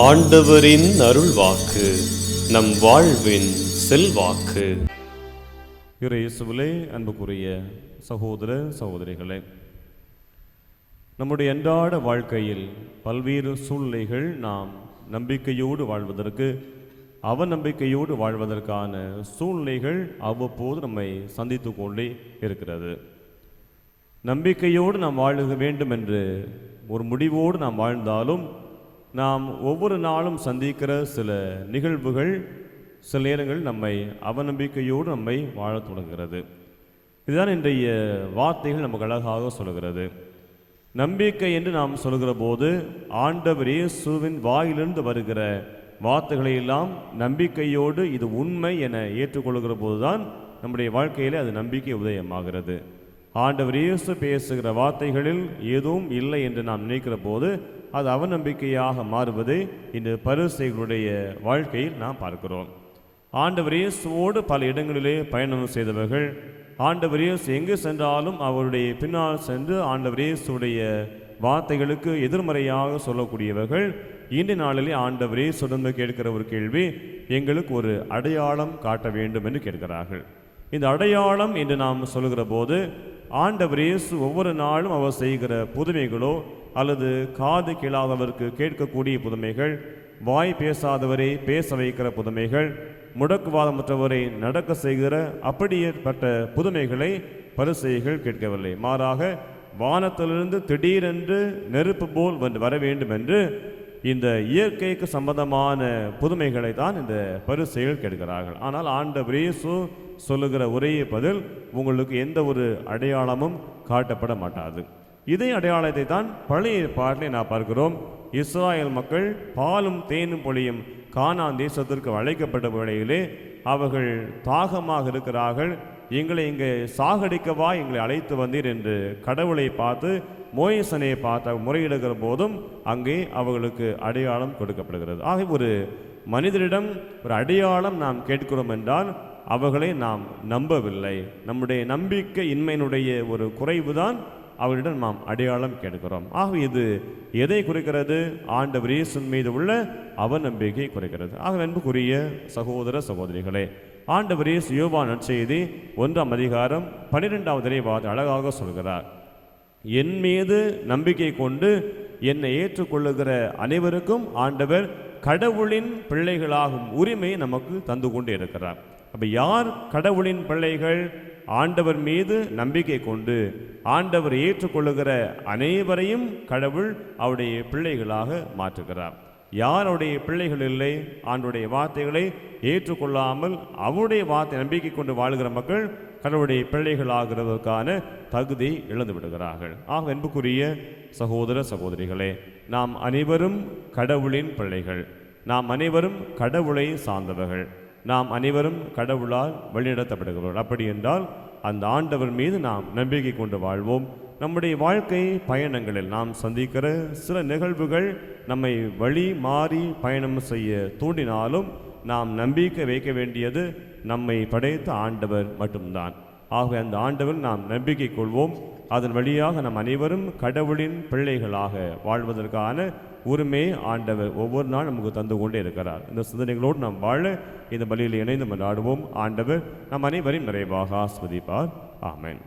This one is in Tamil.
ஆண்டவரின் அருள்வாக்கு நம் வாழ்வின் செல்வாக்கு. இறை இயேசுவிலே அன்புக்குரிய சகோதர சகோதரிகளே நம்முடைய அன்றாட வாழ்க்கையில் பல்வேறு சூழ்நிலைகள் நாம் நம்பிக்கையோடு வாழ்வதற்கு அவநம்பிக்கையோடு வாழ்வதற்கான சூழ்நிலைகள் அவ்வப்போது நம்மை சந்தித்து கொண்டே இருக்கிறது. நம்பிக்கையோடு நாம் வாழ வேண்டும் என்று ஒரு முடிவோடு நாம் வாழ்ந்தாலும் நாம் ஒவ்வொரு நாளும் சந்திக்கிற சில நிகழ்வுகள் சில நேரங்கள் நம்மை அவநம்பிக்கையோடு நம்மை வாழத் தொடங்குகிறது. இதுதான் இன்றைய வார்த்தைகள் நமக்கு அழகாக சொல்கிறது நம்பிக்கை என்று நாம் சொல்கிற போது ஆண்டவர் இயேசுவின் வாயிலிருந்து வருகிற வார்த்தைகளை எல்லாம் நம்பிக்கையோடு இது உண்மை என ஏற்றுக்கொள்கிற போதுதான் நம்முடைய வாழ்க்கையிலே அது நம்பிக்கை உதயமாகிறது. ஆண்டவர் இயேசு பேசுகிற வார்த்தைகளில் எதுவும் இல்லை என்று நாம் நினைக்கிற போது அது அவநம்பிக்கையாக மாறுவதை இந்த பரிசைகளுடைய வாழ்க்கையில் நாம் பார்க்கிறோம். ஆண்டவர் இயேசுவோடு பல இடங்களிலே பயணம் செய்தவர்கள் ஆண்டவர் இயேசு எங்கு சென்றாலும் அவருடைய பின்னால் சென்று ஆண்டவர் இயேசுடைய வார்த்தைகளுக்கு எதிர்மறையாக சொல்லக்கூடியவர்கள் இன்றைய நாளிலே ஆண்டவர் இயேசுடன் கேட்கிற ஒரு கேள்வி எங்களுக்கு ஒரு அடையாளம் காட்ட வேண்டும் என்று கேட்கிறார்கள். இந்த அடையாளம் என்று நாம் சொல்கிற போது ஆண்டவர் இயேசு ஒவ்வொரு நாளும் அவர் செய்கிற புதுமைகளோ அல்லது காது கேளாதவருக்கு கேட்கக்கூடிய புதுமைகள் வாய் பேசாதவரை பேச வைக்கிற புதுமைகள் முடக்குவாதமற்றவரை நடக்க செய்கிற அப்படியேற்பட்ட புதுமைகளை பரிசெய்கள் கேட்கவில்லை. மாறாக வானத்திலிருந்து திடீரென்று நெருப்பு போல் வந்து வர வேண்டும் என்று இந்த இயற்கைக்கு சம்பந்தமான புதுமைகளை தான் இந்த பரிசெய்கள் கேட்கிறார்கள். ஆனால் ஆண்ட பிரேசு சொல்லுகிற ஒரே பதில் உங்களுக்கு எந்த ஒரு அடையாளமும் காட்டப்பட மாட்டாது. இதே அடையாளத்தை தான் பழைய பாட்டிலே நான் பார்க்கிறோம். இஸ்ராயல் மக்கள் பாலும் தேனும் பொழியும் கானான் தேசத்திற்கு அழைக்கப்பட்ட வேளையிலே அவர்கள் தாகமாக இருக்கிறார்கள். எங்களை இங்கே சாகடிக்கவா எங்களை அழைத்து வந்தீர் என்று கடவுளை பார்த்து மோயசனையை பார்த்து முறையிடுகிற போதும் அங்கே அவர்களுக்கு அடையாளம் கொடுக்கப்படுகிறது. ஆக ஒரு மனிதரிடம் ஒரு அடையாளம் நாம் கேட்கிறோம் என்றால் அவர்களை நாம் நம்பவில்லை. நம்முடைய நம்பிக்கை இன்மையினுடைய ஒரு குறைவுதான் அவரிடம் நாம் அடையாளம் கேட்கிறோம். ஆகவே இது எதை குறிக்கிறது? ஆண்டவர் இயேசுவின் மீது உள்ள அவநம்பிக்கை குறைக்கிறது. ஆக அன்புக்குரிய சகோதர சகோதரிகளே ஆண்டவர் இயேசு யோவா நற்செய்தி ஒன்றாம் அதிகாரம் பன்னிரெண்டாவது வார்த்தை அழகாக சொல்கிறார். என் மீது நம்பிக்கை கொண்டு என்னை ஏற்றுக்கொள்ளுகிற அனைவருக்கும் ஆண்டவர் கடவுளின் பிள்ளைகளாகும் உரிமையை நமக்கு தந்து கொண்டு இருக்கிறார் அப்போ யார் கடவுளின் பிள்ளைகள் ஆண்டவர் மீது நம்பிக்கை கொண்டு ஆண்டவர் ஏற்றுக்கொள்ளுகிற அனைவரையும் கடவுள் அவருடைய பிள்ளைகளாக மாற்றுகிறார். யாருடைய பிள்ளைகள் இல்லை ஆண்டுடைய வார்த்தைகளை ஏற்றுக்கொள்ளாமல் அவருடைய வார்த்தை நம்பிக்கை கொண்டு வாழ்கிற மக்கள் கடவுளுடைய பிள்ளைகளாகிறதற்கான தகுதி இழந்து விடுகிறார்கள். ஆக அன்புக்குரிய சகோதர சகோதரிகளே நாம் அனைவரும் கடவுளின் பிள்ளைகள். நாம் அனைவரும் கடவுளை சார்ந்தவர்கள். நாம் அனைவரும் கடவுளால் வழிநடத்தப்படுகிறோம். அப்படி என்றால் அந்த ஆண்டவர் மீது நாம் நம்பிக்கை கொண்டு வாழ்வோம். நம்முடைய வாழ்க்கை பயணங்களில் நாம் சந்திக்கிற சில நிகழ்வுகள் நம்மை வழி மாறி பயணம் செய்ய தூண்டினாலும் நாம் நம்பிக்கை வைக்க வேண்டியது நம்மை படைத்த ஆண்டவர் மட்டும்தான். ஆகவே அந்த ஆண்டவன் நாம் நம்பிக்கை கொள்வோம். அதன் வழியாக நம் அனைவரும் கடவுளின் பிள்ளைகளாக வாழ்வதற்கான உரிமை ஆண்டவர் ஒவ்வொரு நாள் நமக்கு தந்து கொண்டே இருக்கிறார். இந்த சிந்தனைகளோடு நாம் வாழ இந்த பலியில் இணைந்து கொண்டாடுவோம் ஆண்டவர் நம் அனைவரையும் நிறைவாக ஆஸ்வதிப்பார் ஆமேன்.